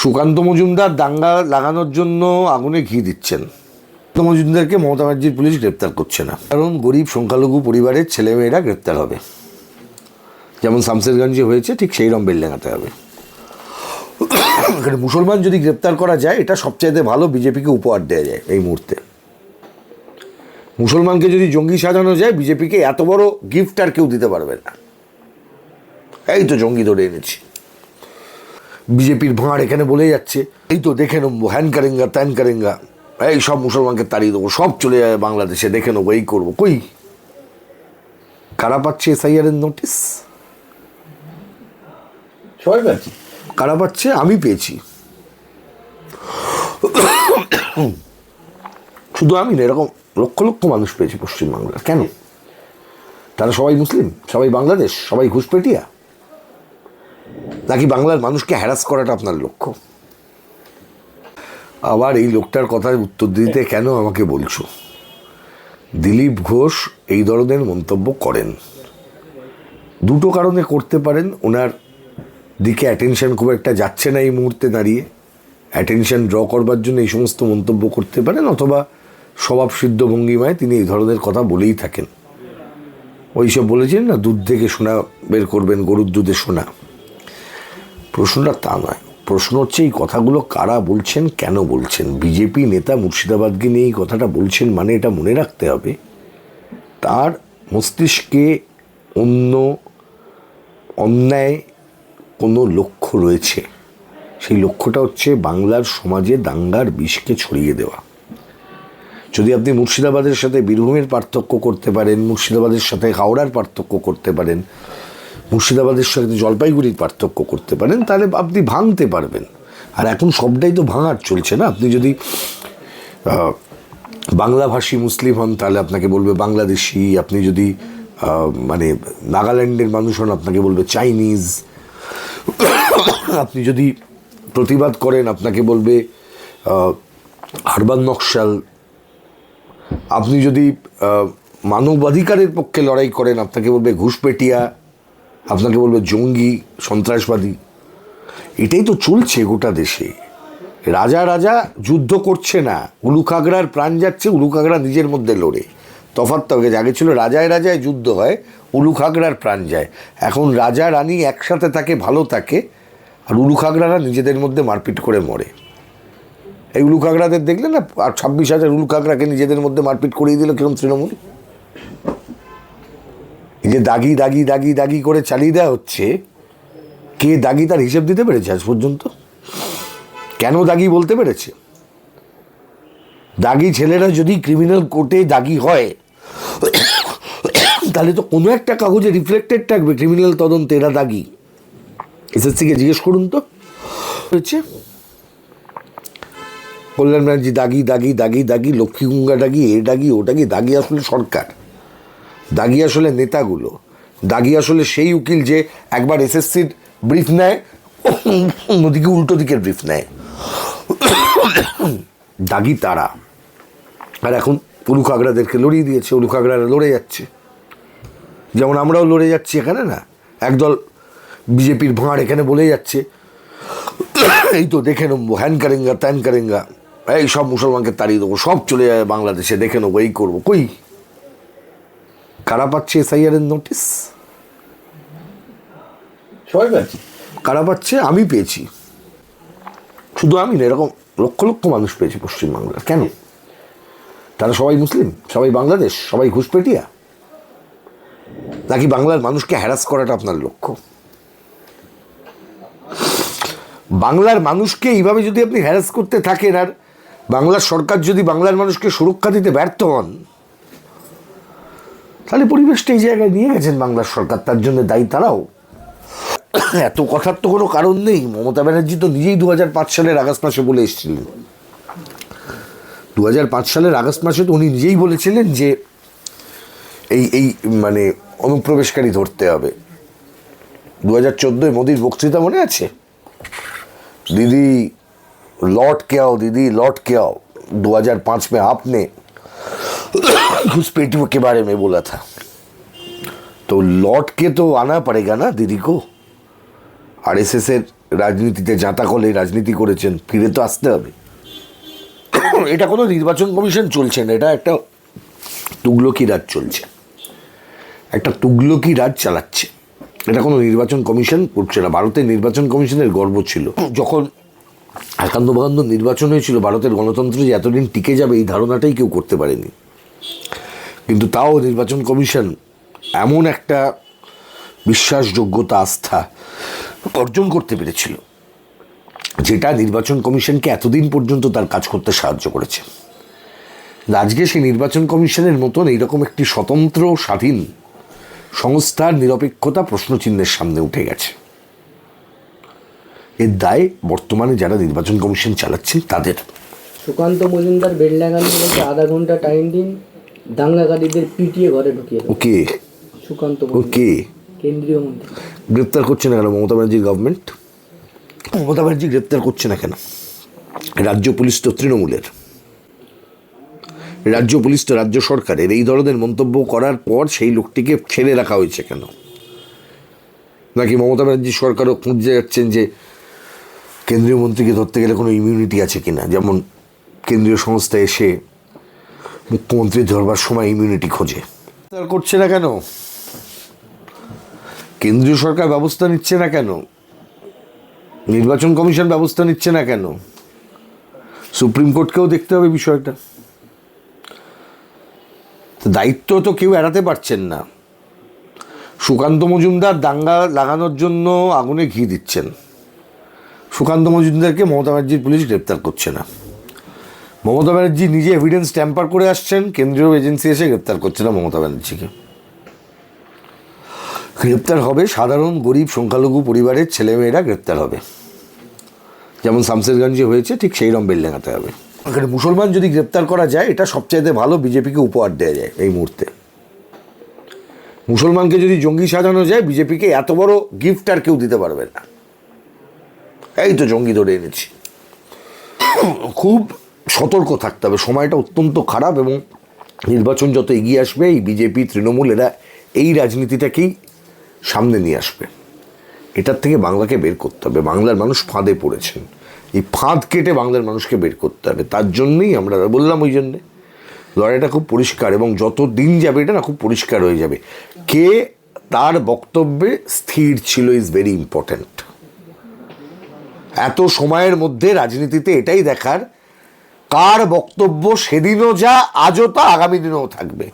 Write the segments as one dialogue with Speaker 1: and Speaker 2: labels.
Speaker 1: সুকান্ত মজুমদার দাঙ্গা লাগানোর জন্য আগুনে ঘি দিচ্ছেন। সুকান্ত মজুমদারকে মমতা ব্যানার্জির পুলিশ গ্রেপ্তার করছে না। কারণ গরিব সংখ্যালঘু পরিবারের ছেলেমেয়েরা গ্রেপ্তার হবে। যেমন শামসেরগঞ্জে হয়েছে, ঠিক সেই রকম বেলডাঙাতে হবে। এখানে মুসলমান যদি গ্রেপ্তার করা যায়, এটা সবচাইতে ভালো বিজেপিকে উপহার দেওয়া যায় এই মুহূর্তে। মুসলমানকে যদি জঙ্গি সাজানো যায়, বিজেপিকে এত বড় গিফট আর কেউ দিতে পারবে না। এই তো জঙ্গি ধরে এনেছি। বিজেপির ভাঁড় এখানে বলে যাচ্ছে। এই তো দেখে নেব, হ্যান কারেঙ্গা, ত্যান কারেঙ্গা। এই সব মুসলমানকে তাড়িয়ে দেবো, সব চলে যাবে বাংলাদেশে, দেখে নেব, এই করব। কই? কারা পাচ্ছে এসআইআর এর নোটিস
Speaker 2: সবাই পাচ্ছি।
Speaker 1: কারা পাচ্ছে? আমি পেয়েছি। শুধু আমি না, এরকম লক্ষ লক্ষ মানুষ পেয়েছি পশ্চিমবাংলার। কেন? তারা সবাই মুসলিম, সবাই বাংলাদেশ, সবাই ঘুষপেটিয়া। নাকি বাংলার মানুষকে হ্যারাস করাটা আপনার লক্ষ্য? আবার এই লোকটার কথার উত্তর দিতে কেন আমাকে বলছো? দিলীপ ঘোষ এই ধরনের মন্তব্য করেন। দুটো কারণে করতে পারেন, ওনার দিকে অ্যাটেনশন খুব একটা যাচ্ছে না এই মুহূর্তে দাঁড়িয়ে। অ্যাটেনশন ড্র করবার জন্য এই সমস্ত মন্তব্য করতে পারেন, অথবা স্বভাবসিদ্ধ ভঙ্গিমায় তিনি এই ধরনের কথা বলেই থাকেন। ওইসব বলেছেন না, দুধ থেকে সোনা বের করবেন, গরুর দুধে সোনা। প্রশ্নটা তা নয়। প্রশ্ন হচ্ছে, এই কথাগুলো কারা বলছেন, কেন বলছেন? বিজেপি নেতা মুর্শিদাবাদকে নিয়ে এই কথাটা বলছেন মানে এটা মনে রাখতে হবে। তার মস্তিষ্কে অন্য অন্যায় কোনো লক্ষ্য রয়েছে। সেই লক্ষ্যটা হচ্ছে বাংলার সমাজে দাঙ্গার বিষকে ছড়িয়ে দেওয়া। যদি আপনি মুর্শিদাবাদের সাথে বীরভূমের পার্থক্য করতে পারেন, মুর্শিদাবাদের সাথে হাওড়ার পার্থক্য করতে পারেন মুর্শিদাবাদের সঙ্গে জলপাইগুড়ির পার্থক্য করতে পারেন তাহলে আপনি ভাঙতে পারবেন। আর এখন সবটাই তো ভাঙার চলছে না। আপনি যদি বাংলাভাষী মুসলিম হন তাহলে আপনাকে বলবে বাংলাদেশি আপনি যদি মানে নাগাল্যান্ডের মানুষ হন আপনাকে বলবে চাইনিজ। আপনি যদি প্রতিবাদ করেন আপনাকে বলবে আহ, আরবান নকশাল। আপনি যদি মানবাধিকারের পক্ষে লড়াই করেন আপনাকে বলবে ঘুষপেটিয়া আপনাকে বলবে জঙ্গি, সন্ত্রাসবাদী। এটাই তো চলছে গোটা দেশে। রাজা রাজা যুদ্ধ করছে না। উলুখাগড়ার প্রাণ যাচ্ছে, উলুখাগড়া নিজের মধ্যে লড়ে। তফাৎ তো আগে ছিল, রাজায় রাজায় যুদ্ধ হয়, উলুখাগড়ার প্রাণ যায়। এখন রাজা, রানী একসাথে থাকে, ভালো থাকে, আর উলুখাগড়ারা নিজেদের মধ্যে মারপিট করে মরে। এই উলুখাগড়াদের দেখলে না, আর ছাব্বিশ হাজার উলুখাগড়াকে নিজেদের মধ্যে মারপিট করিয়ে দিল কিরম তৃণমূল? যে দাগি দাগি দাগি দাগি করে চালিয়ে দেওয়া হচ্ছে, কে দাগি তার হিসেব দিতে পেরেছে আজ পর্যন্ত? কেন দাগি বলতে পেরেছে? দাগি ছেলেরা যদি ক্রিমিনাল কোর্টে দাগি হয়, তাহলে তো কোনো একটা কাগজে রিফ্লেক্টেড থাকবে ক্রিমিনাল তদন্তে এরা দাগি। এসএসসিকে জিজ্ঞেস করুন তো। হয়েছে? কল্যাণ ব্যানার্জি, দাগি দাগি দাগি দাগি লক্ষ্মীগুঙ্গা দাগি, এ দাগি, ও দাগি দাগি আসলে সরকার। দাগি আসলে নেতাগুলো, দাগি আসলে সেই উকিল যে একবার এসএসসির ব্রিফ নেয়, অন্যদিকে উল্টো দিকের ব্রিফ নেয়। দাগি তারা। আর এখন উলুখাগড়াদেরকে লড়িয়ে দিয়েছে উলুখাগড়ারা লড়ে যাচ্ছে। যেমন আমরাও লড়ে যাচ্ছি এখানে না? একদল বিজেপির ভাঁড় এখানে বলে যাচ্ছে। এই তো দেখে নেব, হ্যান কারেঙ্গা, ত্যান কারেঙ্গা, এই সব মুসলমানকে তাড়িয়ে দেবো, সব চলে যাবে বাংলাদেশে, দেখে নেব, এই করব, কই? কারা পাচ্ছে এসআইআর এর নোটিস
Speaker 2: সবাই পাচ্ছি
Speaker 1: কারা পাচ্ছে আমি পেয়েছি। শুধু আমি না এরকম লক্ষ লক্ষ মানুষ পেয়েছি পশ্চিমবাংলার। কেন? তারা সবাই মুসলিম সবাই বাংলাদেশ সবাই ঘুষপেটিয়া। নাকি বাংলার মানুষকে হ্যারাস করাটা আপনার লক্ষ্য? বাংলার মানুষকে এইভাবে যদি আপনি হ্যারাস করতে থাকেন আর বাংলার সরকার যদি বাংলার মানুষকে সুরক্ষা দিতে ব্যর্থ হন তাহলে পরিবেশটা এই জায়গায় নিয়ে গেছেন বাংলার সরকার তার জন্য দায়ী তারাও এত কথার তো কোনো কারণ নেই মমতা ব্যানার্জি তো নিজেই দু হাজার পাঁচ সালের আগস্ট মাসে বলে এসেছিলেন দু হাজার পাঁচ সালের আগস্ট মাসে তো উনি নিজেই বলেছিলেন যে এই এই মানে অনুপ্রবেশকারী ধরতে হবে দু হাজার চোদ্দোয় মোদির বক্তৃতা মনে আছে दीदी लौट के आओ दीदी लौट के आओ 2005 में आपने घुसपैठियों के बारे में बोला था तो लौट के तो आना पड़ेगा ना दीदी को आरएसएस এর রাজনীতিতে জাঁতা কলে রাজনীতি করেছেন ফিরে তো আসতে হবে এটা কোনো নির্বাচন কমিশন চলছে না এটা একটা তুগলকি রাজ চলছে একটা তুগলকি রাজ চালাচ্ছে এটা কোনো নির্বাচন কমিশন করছে না ভারতের নির্বাচন কমিশনের গর্ব ছিল যখন একান্ত বাকান্ত নির্বাচন হয়েছিল ভারতের গণতন্ত্র যে এতদিন টিকে যাবে এই ধারণাটাই কেউ করতে পারেনি কিন্তু তাও নির্বাচন কমিশন এমন একটা বিশ্বাসযোগ্যতা, আস্থা অর্জন করতে পেরেছিল, যেটা নির্বাচন কমিশনকে এতদিন পর্যন্ত তার কাজ করতে সাহায্য করেছে। আজকে সেই নির্বাচন কমিশনের মতন এইরকম একটি স্বতন্ত্র, স্বাধীন সংস্থার নিরপেক্ষতা প্রশ্নচিহ্নের সামনে উঠে গেছে। এর দায় বর্তমানে যারা নির্বাচন কমিশন চালাচ্ছেন তাদের।
Speaker 3: সুকান্ত মজুমদার বেলডাঙ্গানি বলছে আধা ঘণ্টা টাইম দিন। দাঙ্গাকারীদের পিটিয়ে ঘরে ঢুকিয়ে
Speaker 1: ওকে।
Speaker 3: সুকান্ত
Speaker 1: ওকে।
Speaker 3: কেন্দ্রীয় মন্ত্রী।
Speaker 1: গ্রেপ্তার করছে না কেন? মমতা ব্যানার্জির গভর্নমেন্ট মমতা ব্যানার্জি গ্রেপ্তার করছে না কেন? রাজ্য পুলিশ তো তৃণমূলের। রাজ্য পুলিশ তো রাজ্য সরকারের। এই ধরনের মন্তব্য করার পর সেই লোকটিকে ছেড়ে রাখা হয়েছে কেন? নাকি মমতা ব্যানার্জি সরকারও খুঁজে যাচ্ছেন যে কেন্দ্রীয় মন্ত্রীকে ধরতে গেলে কোনো ইমিউনিটি আছে কিনা? যেমন কেন্দ্রীয় সংস্থা এসে মুখ্যমন্ত্রী ধরবার সময় ইমিউনিটি খোঁজে। করছে না কেন? কেন্দ্রীয় সরকার ব্যবস্থা নিচ্ছে না কেন? নির্বাচন কমিশন ব্যবস্থা নিচ্ছে না কেন? সুপ্রিম কোর্টকেও দেখতে হবে বিষয়টা। দায়িত্ব তো কেউ এড়াতে পারছেন না। সুকান্ত মজুমদার দাঙ্গা লাগানোর জন্য আগুনে ঘি দিচ্ছেন। সুকান্ত মজুমদারকে মমতা ব্যানার্জির পুলিশ গ্রেপ্তার করছে না। মমতা ব্যানার্জি নিজে এভিডেন্স ট্যাম্পার করে আসছেন, কেন্দ্রীয় এজেন্সি এসে গ্রেপ্তার করছে না মমতা ব্যানার্জিকে। গ্রেপ্তার হবে সাধারণ গরিব সংখ্যালঘু পরিবারের ছেলেমেয়েরা গ্রেপ্তার হবে। যেমন শামসেরগঞ্জে হয়েছে, ঠিক সেই রকম বেলডাঙাতে হবে। এখানে মুসলমান যদি গ্রেপ্তার করা যায়, এটা সবচাইতে ভালো বিজেপিকে উপহার দেওয়া যায় এই মুহূর্তে। মুসলমানকে যদি জঙ্গি সাজানো যায়, বিজেপিকে এত বড় গিফট আর কেউ দিতে পারবে না। এই তো জঙ্গি ধরে এনেছি। খুব সতর্ক থাকতে হবে। সময়টা অত্যন্ত খারাপ এবং নির্বাচন যত এগিয়ে আসবে, এই বিজেপি, তৃণমূল, এরা এই রাজনীতিটাকেই সামনে নিয়ে আসবে। এটার থেকে বাংলাকে বের করতে হবে। বাংলার মানুষ ফাঁদে পড়েছেন। এই ফাঁদ কেটে বাংলার মানুষকে বের করতে হবে। তার জন্যই আমরা বললাম ওই জন্যে। লড়াইটা খুব পরিষ্কার এবং যত দিন যাবে, এটা না খুব পরিষ্কার হয়ে যাবে। কে তার বক্তব্যে স্থির ছিল ইজ ভেরি ইম্পর্ট্যান্ট এত সময়ের মধ্যে রাজনীতিতে এটাই দেখার কার বক্তব্য সেদিনও যা, আজও তা, আগামী দিনেও থাকবে।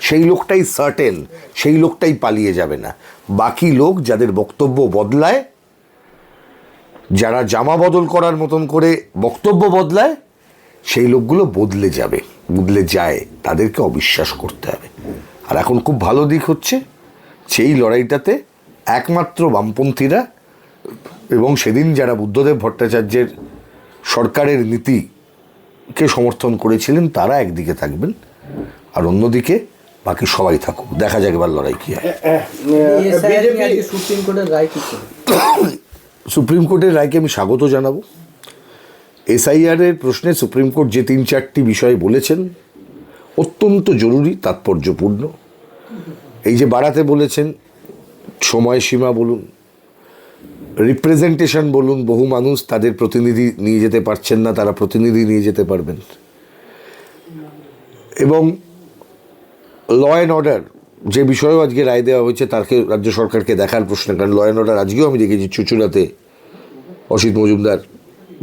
Speaker 1: সেই লোকটাই সার্টেন সেই লোকটাই পালিয়ে যাবে না। বাকি লোক যাদের বক্তব্য বদলায়, যারা জামা বদল করার মতন করে বক্তব্য বদলায়, সেই লোকগুলো বদলে যাবে, বদলে যায়। তাদেরকে অবিশ্বাস করতে হবে। আর এখন খুব ভালো দিক হচ্ছে, সেই লড়াইটাতে একমাত্র বামপন্থীরা এবং সেদিন যারা বুদ্ধদেব ভট্টাচার্যের সরকারের নীতিকে সমর্থন করেছিলেন তারা একদিকে থাকবেন আর অন্যদিকে বাকি সবাই থাকুক দেখা যাক এবার লড়াই কী হয়
Speaker 3: কি
Speaker 1: সুপ্রিম কোর্টের রায়কে আমি স্বাগত জানাব এসআইআরের প্রশ্নে সুপ্রিম কোর্ট যে তিন চারটি বিষয় বলেছেন অত্যন্ত জরুরি তাৎপর্যপূর্ণ এই যে বাড়াতে বলেছেন সময়সীমা বলুন রিপ্রেজেন্টেশন বলুন, বহু মানুষ তাদের প্রতিনিধি নিয়ে যেতে পারছেন না, তারা প্রতিনিধি নিয়ে যেতে পারবেন। এবং ল অ্যান্ড অর্ডার যে বিষয়েও আজকে রায় দেওয়া হয়েছে তাকে রাজ্য সরকারকে দেখার প্রশ্ন, কারণ ল অ্যান্ড অর্ডার আজকেও আমি দেখেছি চুচুড়াতে অসিত মজুমদার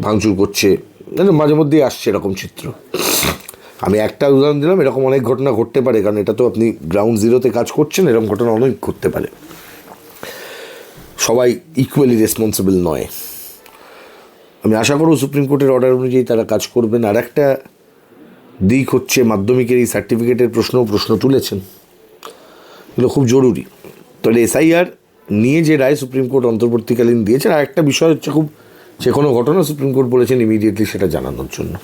Speaker 1: ভাঙচুর করছে মানে মাঝে মধ্যেই আসছে এরকম চিত্র। আমি একটা উদাহরণ দিলাম, এরকম অনেক ঘটনা ঘটতে পারে, কারণ এটা তো আপনি গ্রাউন্ড জিরোতে কাজ করছেন, এরকম ঘটনা অনেক ঘটতে পারে। সবাই ইকুয়ালি রেসপন্সিবল নয়। আমি আশা করব সুপ্রিম কোর্টের অর্ডার অনুযায়ী তারা কাজ করবেন। আর একটা দিক হচ্ছে মাধ্যমিকের এই সার্টিফিকেটের প্রশ্ন প্রশ্ন তুলেছেন। এগুলো খুব জরুরি। তাহলে এসআইআর নিয়ে যে রায় সুপ্রিম কোর্ট অন্তর্বর্তীকালীন দিয়েছেন, আর একটা বিষয় হচ্ছে খুব যে কোনো ঘটনা সুপ্রিম কোর্ট বলেছেন ইমিডিয়েটলি সেটা জানানোর জন্য।